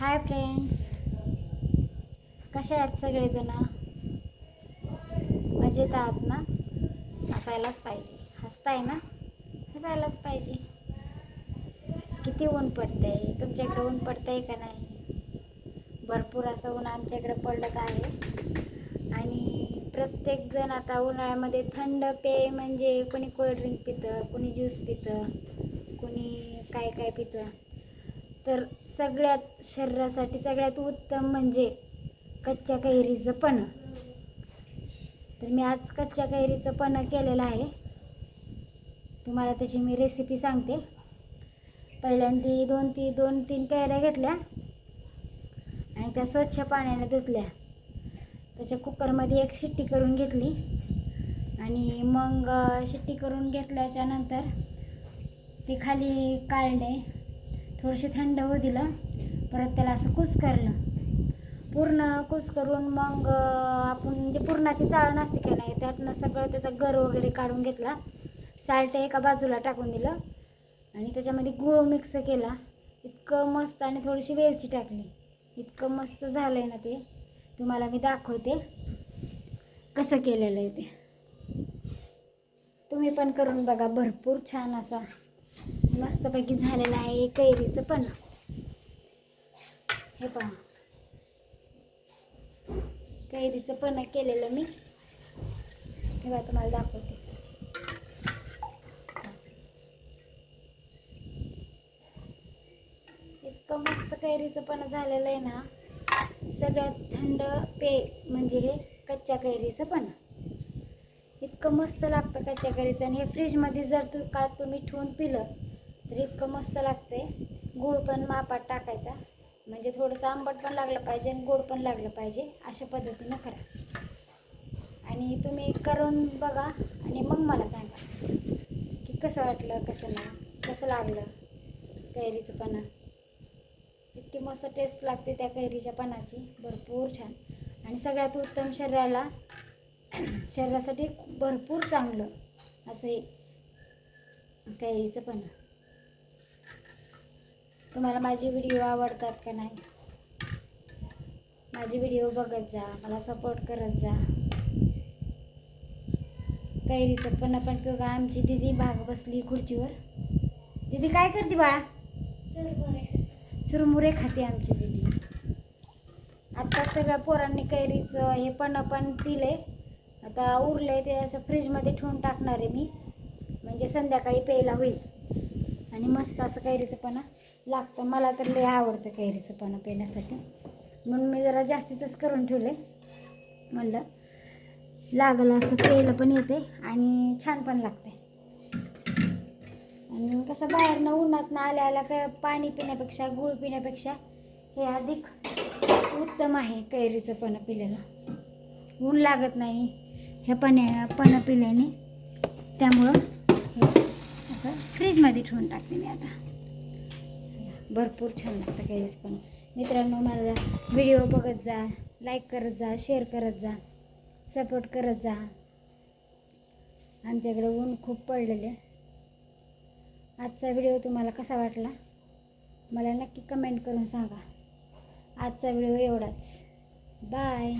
Hi friends कसे आहेत सगळेजण? मजेत आहात ना? हसायलाच पाहिजे. हसताय ना? हसायलाच पाहिजे. किती ऊन पडतंय. तुमच्याकडे ऊन पडतंय का नाही? भरपूर असं ऊन आमच्याकडे पडत आहे? आणि प्रत्येकजण आता उन्हाळ्यामध्ये थंड पेय म्हणजे कोणी कोल्ड्रिंक पितं कोणी ज्यूस पितं कोणी काय काय पितं. तर सगळ्यात शरीरासाठी सगळ्यात उत्तम म्हणजे कच्च्या कैरीचं पण. तर मी आज कच्च्या कैरीचं पण केलेलं आहे. तुम्हाला त्याची मी रेसिपी सांगते. पहिल्यांदा दोन ती दोन तीन कैऱ्या घेतल्या आणि त्या स्वच्छ पाण्याने धुतल्या. त्याच्या कुकरमध्ये एक शिट्टी करून घेतली आणि मग शिट्टी करून घेतल्याच्या नंतर ती खाली काढणे थोडीशी थंड होऊ दिलं परत त्याला असं कुस करलं. पूर्ण कुस करून मग आपण म्हणजे पुरणाची चाळ नसते की नाही त्यातनं सगळं त्याचा गर वगैरे काढून घेतला. साल्ट एका बाजूला टाकून दिलं आणि त्याच्यामध्ये गूळ मिक्स केला. इतकं मस्त आणि थोडीशी वेलची टाकली. इतकं मस्त झालं आहे ना ते. तुम्हाला मी दाखवते कसं केलेलं आहे ते. तुम्ही पण करून बघा भरपूर छान असा मस्तपैकी झालेलं आहे हे कैरीचं पण. हे पहा. कैरीचं पण केलेलं मी. हे बघा तुम्हाला दाखवते. इतकं मस्त कैरीचं पण झालेलं आहे ना. सगळ्यात थंड पेय म्हणजे हे कच्च्या कैरीचं पण. इतकं मस्त लागतं कच्च्या कैरीचं. आणि हे फ्रीजमध्ये जर तू का तुम्ही ठेवून पिलं तर इतकं मस्त लागते गूळ पण मापात टाकायचा. म्हणजे थोडंसं आंबट पण लागलं पाहिजे आणि गोड पण लागलं पाहिजे अशा पद्धतीनं करा. आणि तुम्ही करून बघा आणि मग मला सांगा की कसं वाटलं कसं नाही कसं लागलं कैरीचं पण. इतकी मस्त टेस्ट लागते त्या कैरीच्या पानाची भरपूर छान. आणि सगळ्यात उत्तम शरीराला शरीरासाठी भरपूर चांगलं असं हे कैरीचं पण. तुम्हाला माझे व्हिडिओ आवडतात का नाही? माझे व्हिडिओ बघत जा मला सपोर्ट करत जा. कैरीचं पण पण का? आमची दिदी भाग बसली खुर्चीवर. दिदी काय करते बाळा? चुरमुरे खाते आमची दिदी. आत्ता सगळ्या पोरांनी कैरीचं हे पण पण पिले आता उरले ते असं फ्रीजमध्ये ठेवून टाकणार आहे मी. म्हणजे संध्याकाळी प्यायला होईल. आणि मस्त असं कैरीचं पण लागतं. मला तर लय आवडतं कैरीचं पानं पिण्यासाठी. म्हणून मी जरा जास्तीतच करून ठेवले म्हणलं लागलं असं प्यायला पण येते आणि छान पण लागते आणि कसं बाहेरनं उन्हातनं आल्या आल्या काय पाणी पिण्यापेक्षा गूळ पिण्यापेक्षा हे अधिक उत्तम आहे कैरीचं पण पिल्याला ऊन लागत नाही हे पाण्या पणं पिल्याने. त्यामुळं हे असं फ्रीजमध्ये ठेवून टाकते मी आता. भरपूर छान लागतं कैरीचं पण. मित्रांनो माझा व्हिडिओ बघत जा लाईक करत जा शेअर करत जा सपोर्ट करत जा. आमच्याकडे ऊन खूप पडलेले. आजचा व्हिडिओ तुम्हाला कसा वाटला? मला नक्की कमेंट करून सांगा. आजचा व्हिडिओ एवढाच. बाय